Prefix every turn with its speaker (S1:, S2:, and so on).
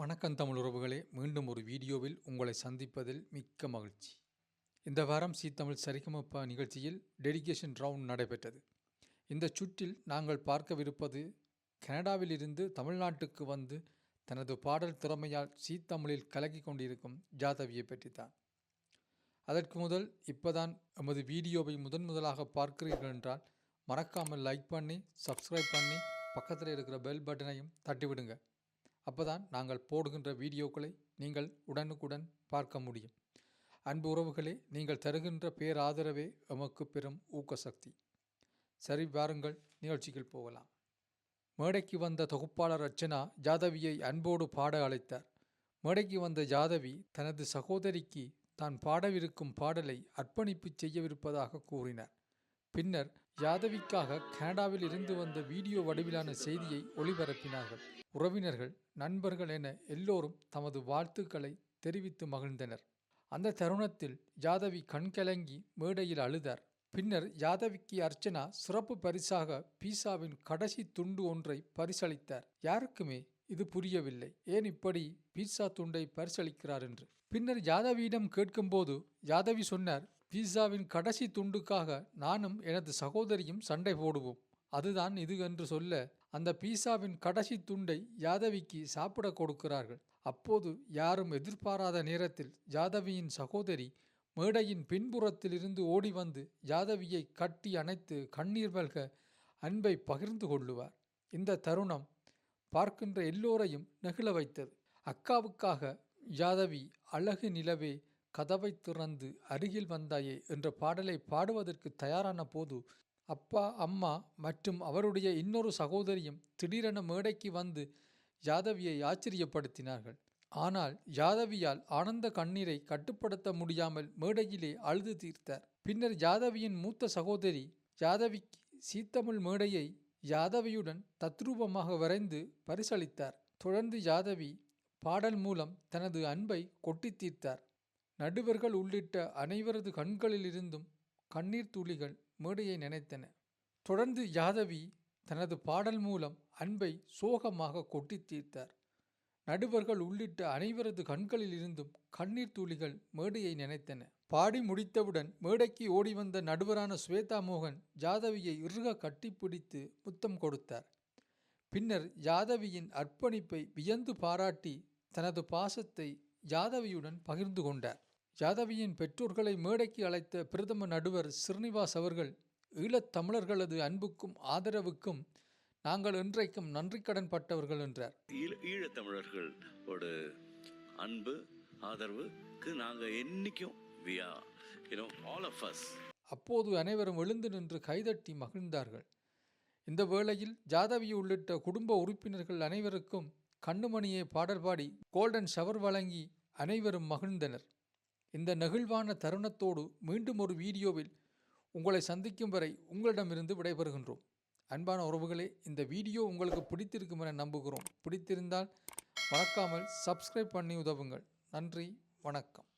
S1: வணக்கம் தமிழ் உறவுகளே. மீண்டும் ஒரு வீடியோவில் உங்களை சந்திப்பதில் மிக்க மகிழ்ச்சி. இந்த வாரம் சி தமிழ் சரிகமப்பா நிகழ்ச்சியில் டெடிகேஷன் ரவுண்ட் நடைபெற்றது. இந்த சுற்றில் நாங்கள் பார்க்கவிருப்பது கனடாவிலிருந்து தமிழ்நாட்டுக்கு வந்து தனது பாடல் திறமையால் சி தமிழில் கலக்கி கொண்டிருக்கும் ஜாதவியை பற்றித்தான். அதற்கு முதல் இப்போதான் எமது வீடியோவை முதன் முதலாக பார்க்கிறீர்கள் என்றால் மறக்காமல் லைக் பண்ணி சப்ஸ்கிரைப் பண்ணி பக்கத்தில் இருக்கிற பெல் பட்டனையும் தட்டிவிடுங்க. அப்போதான் நாங்கள் போடுகின்ற வீடியோக்களை நீங்கள் உடனுக்குடன் பார்க்க முடியும். அன்பு உறவுகளே நீங்கள் தருகின்ற பேராதரவே எமக்கு பெரும் ஊக்கசக்தி. சரி வாருங்கள் நிகழ்ச்சிகள் போகலாம். மேடைக்கு வந்த தொகுப்பாளர் அர்ச்சனா ஜாதவியை அன்போடு பாட அழைத்தார். மேடைக்கு வந்த ஜாதவி தனது சகோதரிக்கு தான் பாடவிருக்கும் பாடலை அர்ப்பணிப்பு செய்யவிருப்பதாக கூறினார். பின்னர் யாதவிக்காக கனடாவில் இருந்து வந்த வீடியோ வடிவிலான செய்தியை ஒளிபரப்பினார்கள். உறவினர்கள் நண்பர்கள் என எல்லோரும் தமது வாழ்த்துக்களை தெரிவித்து மகிழ்ந்தனர். அந்த தருணத்தில் யாதவி கண்கலங்கி மேடையில் அழுதார். பின்னர் யாதவிக்கு அர்ச்சனா சிறப்பு பரிசாக பீசாவின் கடைசி துண்டு ஒன்றை பரிசளித்தார். யாருக்குமே இது புரியவில்லை. ஏன் இப்படி பீட்சா துண்டை பரிசளிக்கிறார் என்று. பின்னர் யாதவியிடம் கேட்கும்போது யாதவி சொன்னார் பீஸாவின் கடைசி துண்டுக்காக நானும் எனது சகோதரியும் சண்டை போடுவோம். அதுதான் இது என்று சொல்ல அந்த பீஸாவின் கடைசி துண்டை யாதவிக்கு சாப்பிட கொடுக்கிறார்கள். அப்போது யாரும் எதிர்பாராத நேரத்தில் யாதவியின் சகோதரி மேடையின் பின்புறத்திலிருந்து ஓடி வந்து யாதவியை கட்டி அணைத்து கண்ணீர் மல்க அன்பை பகிர்ந்து கொள்ளுவார். இந்த தருணம் பார்க்கின்ற எல்லோரையும் நெகிழ வைத்தது. அக்காவுக்காக யாதவி அழகு நிலவே கதவை திறந்து அருகில் வந்தாயே என்ற பாடலை பாடுவதற்கு தயாரான போது அப்பா அம்மா மற்றும் அவருடைய இன்னொரு சகோதரியும் திடீரென மேடைக்கு வந்து யாதவியை ஆச்சரியப்படுத்தினார்கள். ஆனால் யாதவியால் ஆனந்த கண்ணீரை கட்டுப்படுத்த முடியாமல் மேடையிலே அழுது தீர்த்தார். பின்னர் யாதவியின் மூத்த சகோதரி யாதவிக்கு சீத்தமிழ் மேடையை யாதவியுடன் தத்ரூபமாக வரைந்து பரிசளித்தார். தொடர்ந்து யாதவி பாடல் மூலம் தனது அன்பை கொட்டி தீர்த்தார். நடுவர்கள் உள்ளிட்ட அனைவரது கண்களிலிருந்தும் கண்ணீர் துளிகள் மேடையை நினைத்தன. தொடர்ந்து யாதவி தனது பாடல் மூலம் அன்பை சோகமாக கொட்டி தீர்த்தார். நடுவர்கள் உள்ளிட்ட அனைவரது கண்களில் இருந்தும் கண்ணீர் துளிகள் மேடையை நினைத்தன. பாடி முடித்தவுடன் மேடைக்கு ஓடி வந்த நடுவரான ஸ்வேதா மோகன் ஜாதவியை இறுக கட்டிப்பிடித்து முத்தம் கொடுத்தார். பின்னர் யாதவியின் அர்ப்பணிப்பை வியந்து பாராட்டி தனது பாசத்தை யாதவியுடன் பகிர்ந்து கொண்டார். யாதவியின் பெற்றோர்களை மேடைக்கு அழைத்த பிரதம நடுவர் ஸ்ரீனிவாஸ் அவர்கள் ஈழத் தமிழர்களது அன்புக்கும் ஆதரவுக்கும் நாங்கள் இன்றைக்கும் நன்றி கடன் பட்டவர்கள் என்றார்.
S2: ஈழத்தமிழர்களோட அன்பு ஆதரவுக்கு நாங்கள் என்னைக்கும்
S1: அப்போது அனைவரும் எழுந்து நின்று கைதட்டி மகிழ்ந்தார்கள். இந்த வேளையில் ஜாதவி உள்ளிட்ட குடும்ப உறுப்பினர்கள் அனைவருக்கும் கண்ணுமணியை பாடல் பாடி கோல்டன் ஷவர் வழங்கி அனைவரும் மகிழ்ந்தனர். இந்த நெகிழ்வான தருணத்தோடு மீண்டும் ஒரு வீடியோவில் உங்களை சந்திக்கும் வரை உங்களிடமிருந்து விடைபெறுகின்றோம். அன்பான உறவுகளே இந்த வீடியோ உங்களுக்கு பிடித்திருக்கும் என நம்புகிறோம். பிடித்திருந்தால் மறக்காமல் சப்ஸ்கிரைப் பண்ணி உதவுங்கள். நன்றி வணக்கம்.